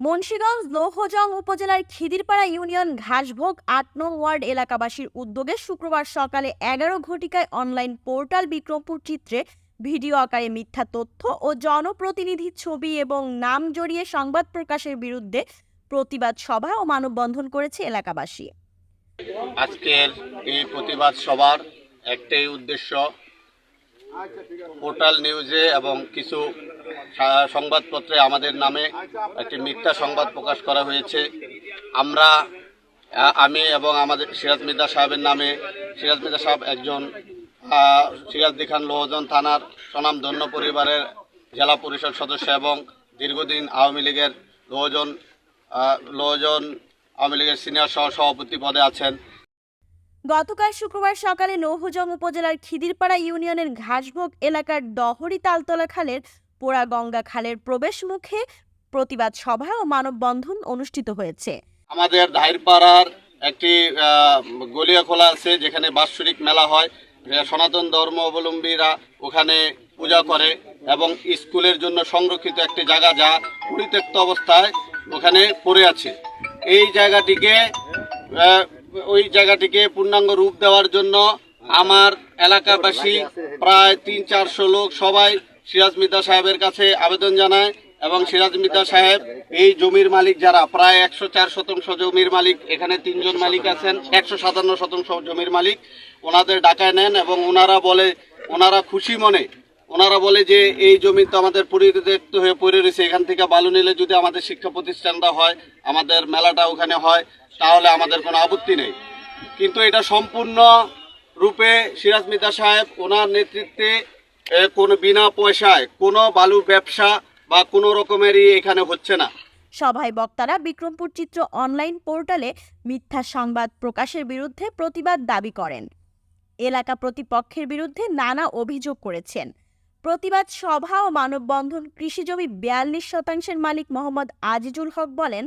মুন্সিগঞ্জ লৌহজং উপজেলার খিদিরপাড়া ইউনিয়ন ঘাসভোগ আট নং ওয়ার্ড এলাকাবাসীর উদ্যোগে শুক্রবার সকালে এগারো ঘটিকায় অনলাইন পোর্টাল বিক্রমপুর চিত্রে ভিডিও আকারে মিথ্যা তথ্য ও জনপ্রতিনিধির ছবি এবং নাম জড়িয়ে সংবাদ প্রকাশের বিরুদ্ধে প্রতিবাদ সভা ও মানববন্ধন করেছে এলাকাবাসী। আজকের এই প্রতিবাদ সভার একটাই উদ্দেশ্য পোর্টাল নিউজে এবং কিছু সংবাদপত্রে আমাদের নামে একটি মিথ্যা সংবাদ প্রকাশ করা হয়েছে। আমরা আমি এবং আমাদের সিরাজ মির্জা সাহেবের নামে সিরাজ মির্জা সাহেব একজন আহ, সিরাজদি খান লোহজন থানার স্বনামধন্য পরিবারের জেলা পরিষদ সদস্য এবং দীর্ঘদিন আওয়ামী লীগের লোহজন লোহজন আওয়ামী লীগের সিনিয়র সহ সভাপতি পদে আছেন। গতকাল শুক্রবার সকালে লৌহজং উপজেলার খিদিরপাড়া ইউনিয়নের ঘাসভোগ এলাকার দহরি তালতলা খালের পোড়া গঙ্গা খালের প্রবেশ মুখে প্রতিবাদ সভা ও মানববন্ধন অনুষ্ঠিত হয়েছে। আমাদের ধাইরপাড়ার একটি গলিয়া খোলা আছে, যেখানে বাৎসরিক মেলা হয়। সনাতন ধর্ম অবলম্বীরা ওখানে পূজা করে এবং স্কুলের জন্য সংরক্ষিত একটি জায়গা যা পরিত্যক্ত অবস্থায় ওখানে পড়ে আছে। এই জায়গাটিকে ওই জায়গাটিকে পূর্ণাঙ্গ রূপ দেওয়ার জন্য আমার এলাকাবাসী প্রায় তিন চারশো লোক সবাই সিরাজ মিতা সাহেবের কাছে আবেদন জানায় এবং সিরাজ মিতা সাহেব এই জমির মালিক যারা, প্রায় একশো চার শতাংশ জমির মালিক, এখানে তিনজন মালিক আছেন, একশো সাতান্ন শতাংশ জমির মালিক। ওনাদের ডাকায় নেন এবং ওনারা বলে, ওনারা খুশি মনে ওনারা বলে যে, এই জমি তো আমাদের পরিত্যক্ত হয়ে পড়ে রয়েছে, এখান থেকে বালু নিলে যদি আমাদের শিক্ষা প্রতিষ্ঠানটা হয়, আমাদের মেলাটা ওখানে হয়, তাহলে আমাদের কোনো আপত্তি নেই। কিন্তু এটা সম্পূর্ণ রূপে সিরাজ মিতা সাহেব ওনার নেতৃত্বে কোনো বিনা পয়সায় কোনো বালু ব্যবসা বা কোনো রকমেরই এখানে হচ্ছে না। সভায় বক্তারা বিক্রমপুর চিত্র অনলাইন পোর্টালে মিথ্যা সংবাদ প্রকাশের বিরুদ্ধে প্রতিবাদ দাবি করেন। এলাকা প্রতিপক্ষের বিরুদ্ধে নানা অভিযোগ করেছেন। প্রতিবাদ সভা ও মানববন্ধন কৃষিজমি বিয়াল্লিশ শতাংশের মালিক মোহাম্মদ আজিজুল হক বলেন,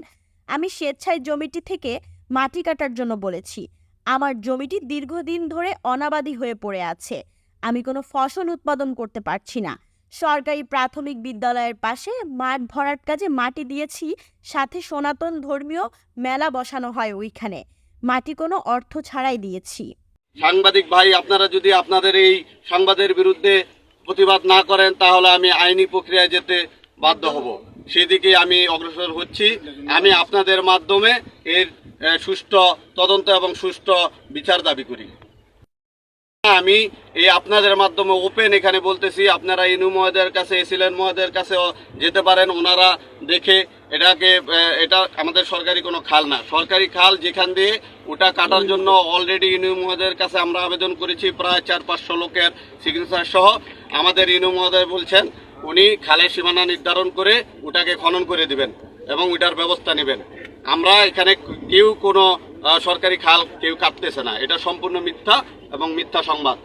আমি স্বেচ্ছায় জমিটি থেকে মাটি কাটার জন্য বলেছি। আমার জমিটি দীর্ঘদিন ধরে অনাবাদি হয়ে পড়ে আছে। আমি কোনো ফসল উৎপাদন করতে পারছি না। সরকারি প্রাথমিক বিদ্যালয়ের পাশে মাঠ ভরাট কাজে মাটি দিয়েছি। সাথে সনাতন ধর্মীয় মেলা বসানো হয় ওইখানে। মাটি কোনো অর্থ ছাড়াই দিয়েছি। সাংবাদিক ভাই, আপনারা যদি আপনাদের এই সংবাদের বিরুদ্ধে প্রতিবাদ না করেন, তাহলে আমি আইনি প্রক্রিয়ায় যেতে বাধ্য হব। সেদিকে আমি অগ্রসর হচ্ছি। আমি আপনাদের মাধ্যমে এর সুষ্ঠু তদন্ত এবং সুষ্ঠু বিচার দাবি করি। আমি এই আপনাদের মাধ্যমে ওপেন এখানে বলতেছি, আপনারা ইনু মহোদয়ের কাছে, এসিলেন মহোদয়ের কাছেও যেতে পারেন, ওনারা দেখে এটাকে এটা আমাদের সরকারি কোনো খাল না। সরকারি খাল যেখান দিয়ে ওটা কাটার জন্য অলরেডি ইনু মহোদয়ের কাছে আমরা আবেদন করেছি, প্রায় চার পাঁচশো লোকের সিগনেচার সহ। আমাদের ইনু মহোদয় বলছেন, উনি খালের সীমানা নির্ধারণ করে ওটাকে খনন করে দিবেন এবং ওইটার ব্যবস্থা নেবেন। আমরা এখানে কেউ কোনো সরকারি খাল কেউ কাটতেছে না। এটা সম্পূর্ণ মিথ্যা এবং মিথ্যা সংবাদ।